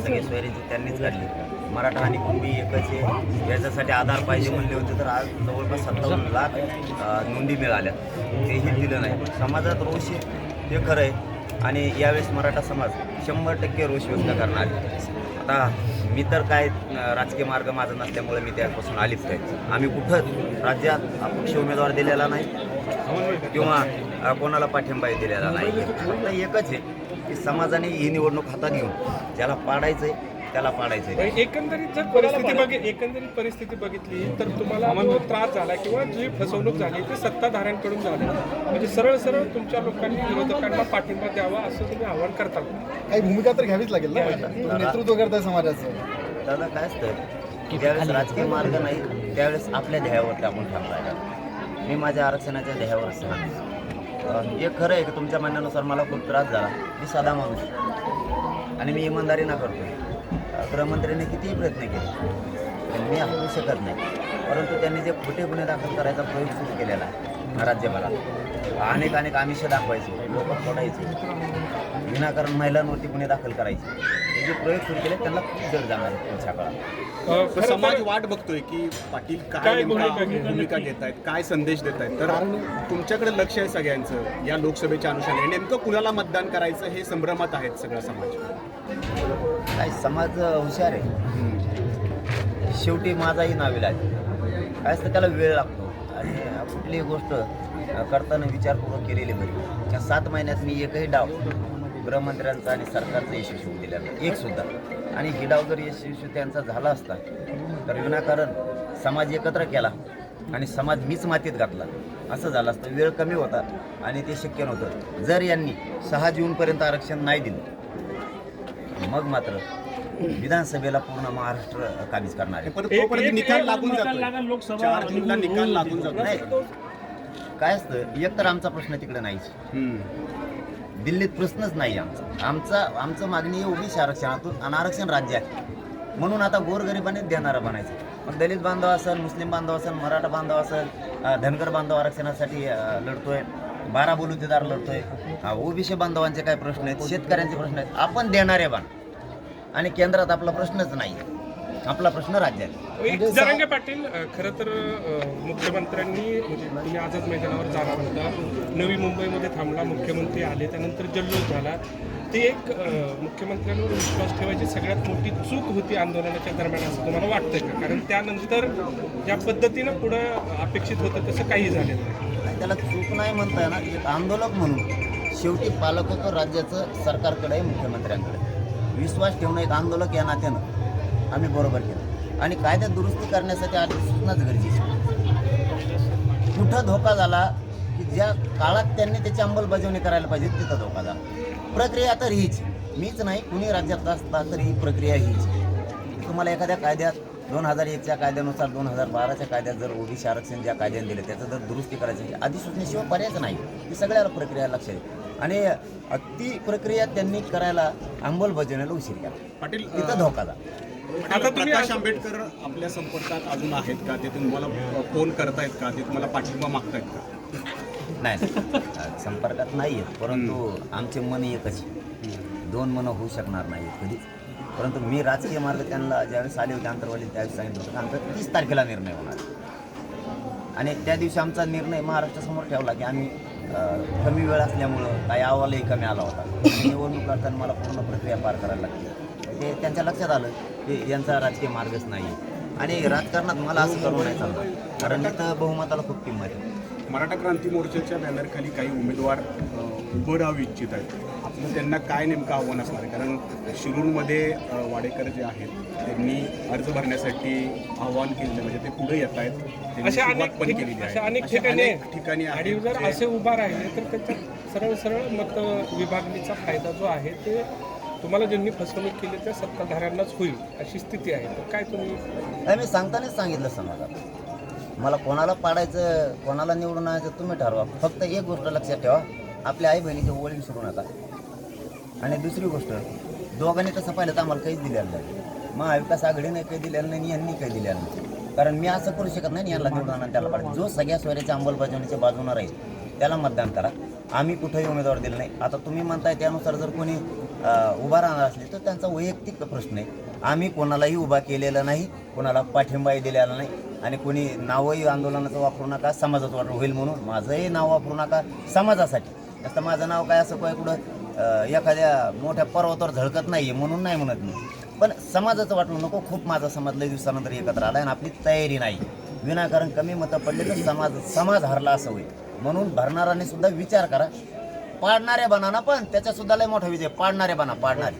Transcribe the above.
सगळे सोयरीची त्यांनीच काढली. मराठा आणि कुणबी एकच आहे. याच्यासाठी आधार पाहिजे म्हणले होते तर आज जवळपास सत्तावन्न लाख नोंदी मिळाल्या. तेही दिलं नाही. समाजात रोष आहे. हे खरं आहे. आणि यावेळेस मराठा समाज शंभर टक्के रोष व्यक्त करणार आहे. आता मी तर काय राजकीय मार्ग माझा नसल्यामुळे मी त्यापासून आलीच नाही. आम्ही कुठंच राज्यात अपक्ष उमेदवार दिलेला नाही किंवा कोणाला पाठिंबाही दिलेला नाही. फक्त एकच आहे. की समाजाने ही निवडणूक हातात घेऊन ज्याला पाडायचंय त्याला पाडायचंय. पण एकंदरीत जर परिस्थिती बघि एकंदरीत परिस्थिती बघितली तर तुम्हाला जो त्रास झाला किंवा जी फसवणूक झाली ती सत्ताधाऱ्यांकडून झाली. म्हणजे सरळ सरळ तुमच्या लोकांनी विरोधकांना पाठिंबा द्यावा असं तुम्ही आवाहन करता काही भूमिका तर घ्यावीच लागेल ना? तुम्ही नेतृत्व करताय समाजाचं. दादा काय असतं? ज्यावेळेस राजकीय मार्ग नाही त्यावेळेस आपल्या ध्येयावरती आपण थांबवायला मी माझ्या आरक्षणाच्या ध्येयावर सांगतो हे खरं आहे की तुमच्या म्हणण्यानुसार मला खूप त्रास झाला. मी साधा माणूस आणि मी इमानदारी ना करतो गृहमंत्र्यांनी कितीही प्रयत्न केले. पण मी हटवू शकत नाही. परंतु त्यांनी जे खोटे गुन्हे दाखल करायचा प्रयोग सुरू केलेला आहे. राज्यभरात. अनेक अनेक आमिष दाखवायचे. लोक फोडायचे विनाकारण महिलांवरती गुन्हे दाखल करायचे. हे जे प्रयोग सुरू केले त्यांना खूप जड जाणार आहे पुढच्या काळात. समाज वाट बघतोय की पाटील काय काय भूमिका घेत आहेत? भूमिका घेत आहेत काय संदेश देत आहेत तर तुमच्याकडे लक्ष आहे सगळ्यांचं या लोकसभेच्या अनुषंगाने. नेमकं कुणाला मतदान करायचं हे संभ्रमात आहेत सगळा समाज. काय समाज हुशार आहे. शेवटी माझाही नाविला आहे काय असतं त्याला वेळ लागतो. आणि कुठलीही गोष्ट करताना विचारपूर्वक केलेली बरी. त्या सात महिन्यात मी एकही डाव गृहमंत्र्यांचा आणि सरकारचा यशस्वी होऊ दिला नाही. एकसुद्धा आणि ही डाव जर यशस्वी त्यांचा झाला असता तर विनाकारण समाज एकत्र केला आणि समाज मीच मातीत घातला. असं झालं असतं. वेळ कमी होता आणि ते शक्य नव्हतं. जर यांनी सहा जूनपर्यंत आरक्षण नाही दिलं मग मात्र विधानसभेला पूर्ण महाराष्ट्र काबीज करणार आहे. पण तोपर्यंत निकाल लागून चार जूनला निकाल लागून जातो नाही. काय असतं? एक तर आमचा प्रश्न तिकडे नाहीच. दिल्लीत प्रश्नच नाही आमचा. आमचा आमचं मागणी आहे ओबीसी आरक्षणातून आणि आरक्षण राज्य आहे. म्हणून आता गोरगरिबाने देणारं बनायचं. मग दलित बांधव असेल मुस्लिम बांधव असेल मराठा बांधव असेल धनगर बांधव आरक्षणासाठी लढतोय. बारा बोलुतेदार लढतोय. ओबीसी बांधवांचे काय प्रश्न आहेत शेतकऱ्यांचे प्रश्न आहेत. आपण देणारे बाण. आणि केंद्रात आपला प्रश्नच नाही. आपला प्रश्न राज्यात. एक जरांगे पाटील खरं तर मुख्यमंत्र्यांनी म्हणजे तुम्ही आझाद मैदानावर जाणार होता. नवी मुंबईमध्ये थांबला मुख्यमंत्री आले त्यानंतर जल्लोष झाला. ते एक मुख्यमंत्र्यांवर विश्वास ठेवायची सगळ्यात मोठी चूक होती आंदोलनाच्या दरम्यान असं तुम्हाला वाटतंय का? कारण त्यानंतर ज्या पद्धतीनं पुढं अपेक्षित होतं तसं काही झालेलं नाही. त्याला चूक नाही म्हणता येणार. एक आंदोलक म्हणून शेवटी पालकत्व राज्याचं सरकारकडे आहे मुख्यमंत्र्यांकडे. विश्वास ठेवणं एक आंदोलक या नात्यानं. आम्ही बरोबर केलं. आणि कायद्यात दुरुस्ती करण्यासाठी आधी सूचनाच गरजेची कुठं धोका झाला की ज्या काळात त्यांनी त्याची अंमलबजावणी करायला पाहिजे तिथं धोका झाला. प्रक्रिया तर हीच. मीच नाही कुणी राज्यात असता तर ही प्रक्रिया हीच. तुम्हाला एखाद्या कायद्यात दोन हजार एकच्या कायद्यानुसार दोन हजार बाराच्या कायद्यात जर ओबीसी आरक्षण ज्या कायद्याने दिलं त्याचं जर दुरुस्ती करायची असेल, अधिसूचनेशिवाय पर्यायच नाही. ही सगळ्याला प्रक्रिया लक्षात आहे. आणि ती प्रक्रिया त्यांनी करायला अंमलबजावणीला उशीर केला. पाटील तिथं धोका झाला. आता तुम्ही प्रकाश आंबेडकर आपल्या संपर्कात अजून आहेत का? ते तुम्हाला फोन करतायत का? ते तुम्हाला पाठिंबा मागतायत का? नाही संपर्कात नाही आहेत परंतु आमचे मन एकच. दोन मनं होऊ शकणार नाही कधीच. परंतु मी राजकीय मार्ग त्यांना ज्यावेळेस आले होते आंतरवाली त्यावेळेस सांगितलं होतं. आमचा तीस तारखेला निर्णय होणार. आणि त्या दिवशी आमचा निर्णय महाराष्ट्रासमोर ठेवला की आम्ही कमी वेळ असल्यामुळं काही अहवालही कमी आला होता. निवडणूक करताना मला पूर्ण प्रक्रिया पार करायला लागली. ते त्यांच्या लक्षात आलं की यांचा राजकीय मार्गच नाही. आणि राजकारणात मला असं करू नाही चालणार. कारण इथं बहुमताला खूप किंमत आहे. मराठा क्रांती मोर्चाच्या बॅनरखाली काही उमेदवार उभं राहू इच्छित आहेत. आपलं त्यांना काय नेमकं आव्हान असणार? आहे कारण शिरूरमध्ये वाडेकर जे आहेत त्यांनी अर्ज भरण्यासाठी आव्हान केलेलं म्हणजे ते पुढे येत आहेत. त्यांनी अशा सुरुवात अनेक पण ठिक- केलेली आहे. अशा अनेक अशा ठिकाणी अनेक ठिकाणी आणि आहेत जर जे- असे उभा राहिले तर त्याच्यात सरळ सरळ मत विभागणीचा फायदा जो आहे ते तुम्हाला ज्यांनी फसवणूक केली त्या सत्ताधाऱ्यांनाच होईल अशी स्थिती आहे. तर काय तुम्ही नाही मी सांगतानाच सांगितलं समाजात मला कोणाला पाडायचं कोणाला निवडून आणायचं तुम्ही ठरवा. फक्त एक गोष्ट लक्षात ठेवा. आपल्या आई बहिणीची ओळख विसरू नका. आणि दुसरी गोष्ट दोघांनी तसं पाहिलं तर आम्हाला काहीच दिलेलं नाही. महाविकास आघाडीने काही दिलेलं नाही यांनी काही दिलेलं नाही. कारण मी असं करू शकत नाही यांना निवडून आणा त्याला पाहिजे जो सगळ्या स्वराच्या अंमलबजावणीच्या बाजूनं राहील त्याला मतदान करा. आम्ही कुठंही उमेदवार दिला नाही. आता तुम्ही म्हणताय त्यानुसार जर कोणी उभा राहणार असले तर त्यांचा वैयक्तिक प्रश्न आहे. आम्ही कोणालाही उभा केलेला नाही कोणाला पाठिंबाही दिलेला नाही आणि कोणी नावही आंदोलनाचं वापरू नका समाजाचं वापर होईल म्हणून माझंही नाव वापरू नका समाजासाठी. असं माझं नाव काय असं काय कुठं एखाद्या मोठ्या पर्वतावर झळकत नाही आहे म्हणून नाही म्हणत मी. पण समाजाचं वाटलं नको खूप माझा समाज लई दिवसानंतर एकत्र आला आणि आपली तयारी नाही. विनाकारण कमी मतं पडले तर समाज समाज हरला असं होईल. म्हणून भरणाऱ्याने सुद्धा विचार करा. पाडणारे बना ना पण त्याचा सुद्धा लय मोठा विजय. पाडणारे बना पाडणारे.